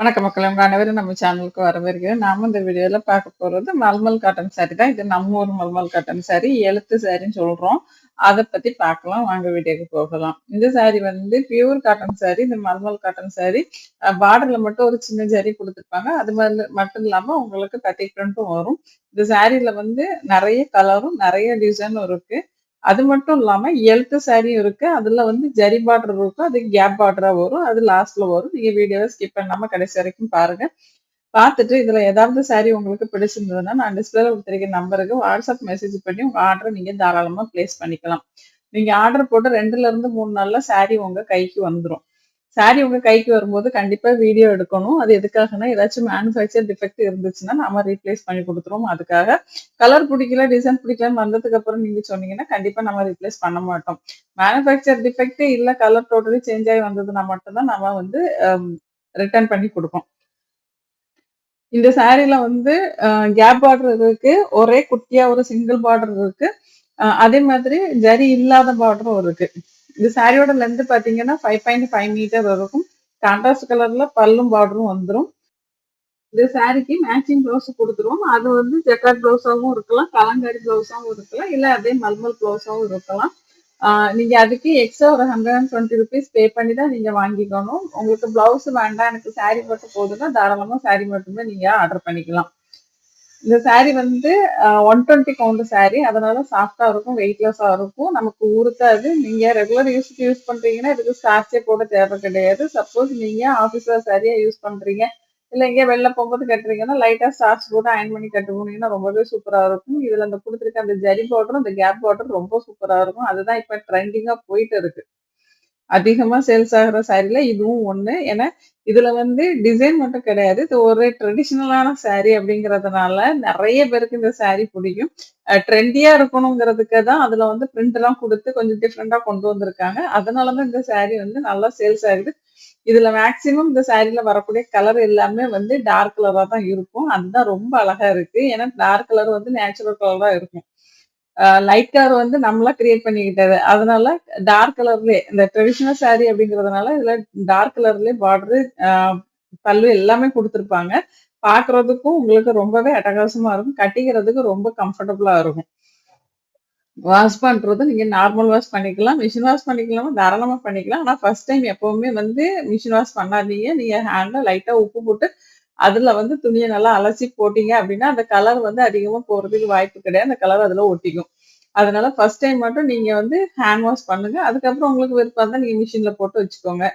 வணக்கம் மக்கள் உங்க அனைவரும் நம்ம சேனலுக்கு வரவேற்கிறேன். நாம இந்த வீடியோல பார்க்க போறது மல்மல் காட்டன் சாரி தான். இது நம்ம ஊர் மல்மல் காட்டன் சாரி எழுத்து சாரின்னு சொல்றோம். அதை பத்தி பார்க்கலாம். வாங்க வீடியோக்கு போகலாம். இந்த சாரி வந்து பியூர் காட்டன் சாரி இந்த மல்மல் காட்டன் சாரி பார்டர்ல மட்டும் ஒரு சின்ன ஜரி கொடுத்துருப்பாங்க. அது மாதிரி மட்டும் இல்லாம உங்களுக்கு கட்டி பிரிண்ட்டும் வரும். இந்த சாரீல வந்து நிறைய கலரும் நிறைய டிசைனும் இருக்கு. அது மட்டும் இல்லாமல் எழுத்து சாரியும் இருக்கு. அதில் வந்து ஜரி பார்டர் இருக்கும். அது கேப் பார்டராக வரும். அது லாஸ்ட்ல வரும். நீங்கள் வீடியோவை ஸ்கிப் பண்ணாமல் கடைசி வரைக்கும் பாருங்க. பார்த்துட்டு இதில் ஏதாவது சாரி உங்களுக்கு பிடிச்சிருந்ததுன்னா நான் டிஸ்பிளேல கொடுத்துருக்க நம்பருக்கு வாட்ஸ்அப் மெசேஜ் பண்ணி உங்கள் ஆர்டரை நீங்கள் தாராளமாக பிளேஸ் பண்ணிக்கலாம். நீங்கள் ஆர்டர் போட்டு ரெண்டுல இருந்து மூணு நாளில் சாரி உங்கள் கைக்கு வந்துடும் சாரி உங்க கைக்கு வரும்போது கண்டிப்பா வீடியோ எடுக்கணும். அது எதுக்காகனா ஏதாச்சும் மேனுஃபேக்சர் டிஃபெக்ட் இருந்துச்சுன்னா நம்ம ரீப்ளேஸ் பண்ணி கொடுத்துருவோம். அதுக்காக கலர் பிடிக்கல டிசைன் பிடிக்கலன்னு வந்ததுக்கு அப்புறம் நீங்க சொன்னீங்கன்னா கண்டிப்பா நம்ம ரீப்ளேஸ் பண்ண மாட்டோம். மேனுஃபேக்சர் டிஃபெக்ட் இல்ல கலர் டோட்டலி சேஞ்ச் ஆகி வந்ததுன்னா மட்டும்தான் நம்ம வந்து ரிட்டர்ன் பண்ணி கொடுப்போம். இந்த சாரீல வந்து கேப் பார்டர் இருக்கு. ஒரே குட்டியா ஒரு சிங்கிள் பார்டர் இருக்கு. அதே மாதிரி ஜரி இல்லாத பார்டரும் இருக்கு. இந்த சாரியோட லென்த் பாத்தீங்கன்னா ஃபைவ் பாயிண்ட் ஃபைவ் மீட்டர் இருக்கும் கான்ட்ராஸ்ட் கலர்ல பல்லும் பார்டரும் வந்துடும் இந்த சாரிக்கு மேட்சிங் ப்ளவுஸ் கொடுத்துருவோம். அது வந்து ஜெக்கார்ட் ப்ளவுஸாகவும் இருக்கலாம் கலங்காரி ப்ளவுஸாகவும் இருக்கலாம் இல்லை அதே மல்மல் ப்ளவுஸாகவும் இருக்கலாம். நீங்க அதுக்கு எக்ஸ்ட்ரா ஒரு hundred and twenty rupees pay பண்ணி தான் நீங்க வாங்கிக்கணும். உங்களுக்கு பிளவுஸ் வேண்டாம் எனக்கு சாரி மட்டும் போதுன்னா தாராளமா சாரி மட்டுமே நீங்க ஆர்டர் பண்ணிக்கலாம். இந்த சாரி வந்து ஒன் டுவெண்ட்டி கவுண்ட் சாரி அதனால சாஃப்டா இருக்கும் வெயிட்லெஸ்ஸா இருக்கும். நமக்கு உறுத்தாது. நீங்க ரெகுலர் யூஸ்க்கு யூஸ் பண்றீங்கன்னா இதுக்கு ஸ்டார்ச்சே போட தேவை கிடையாது. சப்போஸ் நீங்க ஆஃபீஸில் சாரியா யூஸ் பண்றீங்க. இல்ல எங்கேயா வெளில போகும்போது கட்டுறீங்கன்னா லைட்டா ஸ்டார்ச் போட்டு அயன் பண்ணி கட்டு போனீங்கன்னா ரொம்பவே சூப்பரா இருக்கும். இதுல அந்த கொடுத்துருக்க அந்த ஜரி பார்டரும் அந்த கேப் பார்டரும் ரொம்ப சூப்பரா இருக்கும். அதுதான் இப்ப ட்ரெண்டிங்கா போயிட்டு இருக்கு. அதிகமா சேல்ஸ் ஆகிற சாரில இதுவும் ஒண்ணு. ஏன்னா இதுல வந்து டிசைன் மட்டும் கிடையாது. இது ஒரு ட்ரெடிஷ்னலான சாரி அப்படிங்கறதுனால நிறைய பேருக்கு இந்த சாரி பிடிக்கும். ட்ரெண்டியா இருக்கணுங்கிறதுக்கு தான் அதுல வந்து பிரிண்ட் எல்லாம் கொடுத்து கொஞ்சம் டிஃப்ரெண்டா கொண்டு வந்திருக்காங்க. அதனாலதான் இந்த சாரி வந்து நல்லா சேல்ஸ் ஆகுது. இதுல மேக்சிமம் இந்த சாரில வரக்கூடிய கலர் எல்லாமே வந்து டார்க் கலரா தான் இருக்கும். அதுதான் ரொம்ப அழகா இருக்கு. ஏன்னா டார்க் கலர் வந்து நேச்சுரல் கலரா இருக்கும். லைட் கலர் வந்து நம்மளா கிரியேட் பண்ணிக்கிட்டது. அதனால டார்க் கலர்லயே இந்த ட்ரெடிஷ்னல் சாரி அப்படிங்கறதுனால இதுல டார்க் கலர்லயே பார்டரு பல்லு எல்லாமே கொடுத்துருப்பாங்க. பாக்குறதுக்கும் உங்களுக்கு ரொம்பவே அட்டகாசமா இருக்கும். கட்டிக்கிறதுக்கு ரொம்ப கம்ஃபர்டபுளா இருக்கும். வாஷ் பண்றது நீங்க நார்மல் வாஷ் பண்ணிக்கலாம். மிஷின் வாஷ் பண்ணிக்கலாம். தாராளமா பண்ணிக்கலாம். ஆனா ஃபர்ஸ்ட் டைம் எப்பவுமே வந்து மிஷின் வாஷ் பண்ணாதீங்க. நீங்க ஹேண்ட்ல லைட்டா உப்பு போட்டு அதுல வந்து துணியை நல்லா அலசி போட்டீங்க அப்படின்னா அந்த கலர் வந்து அதிகமா போறதுக்கு வாய்ப்பு கிடையாது. அந்த கலர் அதுல ஒட்டிக்கும். அதனால ஃபர்ஸ்ட் டைம் மட்டும் நீங்க வந்து ஹேண்ட் வாஷ் பண்ணுங்க. அதுக்கப்புறம் உங்களுக்கு விருப்பம் தான் நீங்க மிஷின்ல போட்டு வச்சுக்கோங்க.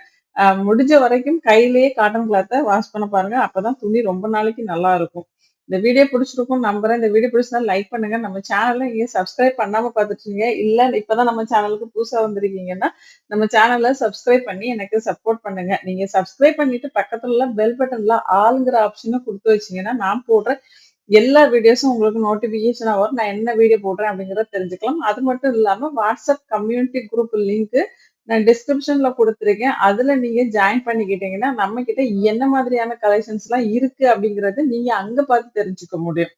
முடிஞ்ச வரைக்கும் கையிலேயே காட்டன் கிளாத்தை வாஷ் பண்ண பாருங்க. அப்பதான் துணி ரொம்ப நாளைக்கு நல்லா இருக்கும். இந்த வீடியோ பிடிச்சிருக்கும் நம்புறேன். இந்த வீடியோ பிடிச்சா லைக் பண்ணுங்க. நம்ம சேனல்ல நீங்க சப்ஸ்கிரைப் பண்ணாம பாத்துட்டீங்க இல்ல இப்பதான் நம்ம சேனலுக்கு புதுசா வந்திருக்கீங்கன்னா நம்ம சேனல்ல சப்ஸ்கிரைப் பண்ணி எனக்கு சப்போர்ட் பண்ணுங்க. நீங்க சப்ஸ்கிரைப் பண்ணிட்டு பக்கத்துல பெல் பட்டன்ல ஆளுங்கிற ஆப்ஷனும் கொடுத்து வச்சீங்கன்னா நான் போடுற எல்லா வீடியோஸும் உங்களுக்கு நோட்டிபிகேஷனா வரும். நான் என்ன வீடியோ போடுறேன் அப்படிங்கறத தெரிஞ்சுக்கலாம். அது மட்டும் இல்லாம வாட்ஸ்அப் கம்யூனிட்டி குரூப் லிங்க் நான் டிஸ்கிரிப்ஷன்ல கொடுத்துருக்கேன். அதுல நீங்க ஜாயின் பண்ணிக்கிட்டீங்கன்னா நம்ம கிட்ட என்ன மாதிரியான கலெக்ஷன்ஸ் எல்லாம் இருக்கு அப்படிங்கறது நீங்க அங்க பார்த்து தெரிஞ்சுக்க முடியும்.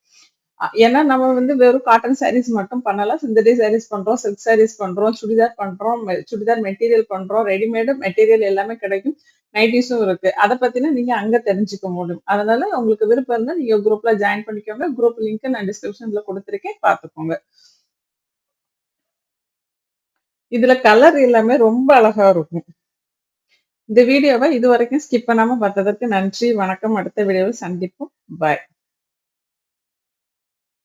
ஏன்னா நம்ம வந்து வெறும் காட்டன் சாரீஸ் மட்டும் பண்ணலாம். சிந்தடி சாரீஸ் பண்றோம் சில்க் சாரீஸ் பண்றோம் சுடிதார் பண்றோம் சுடிதார் மெட்டீரியல் பண்றோம் ரெடிமேடு மெட்டீரியல் எல்லாமே கிடைக்கும். நைட்டிஸும் இருக்கு. அதை பத்தின நீங்க அங்க தெரிஞ்சுக்க முடியும். அதனால உங்களுக்கு விருப்பம் இருந்தா நீங்க குரூப்ல ஜாயின் பண்ணிக்கோங்க. குரூப் லிங்க் நான் டிஸ்கிரிப்ஷன்ல கொடுத்துருக்கேன். பாத்துக்கோங்க இதுல கலர் எல்லாமே ரொம்ப அழகா இருக்கும். இந்த வீடியோவை இது வரைக்கும் ஸ்கிப் பண்ணாம பார்த்ததற்கு நன்றி. வணக்கம். அடுத்த வீடியோவில் சந்திப்போம். பாய்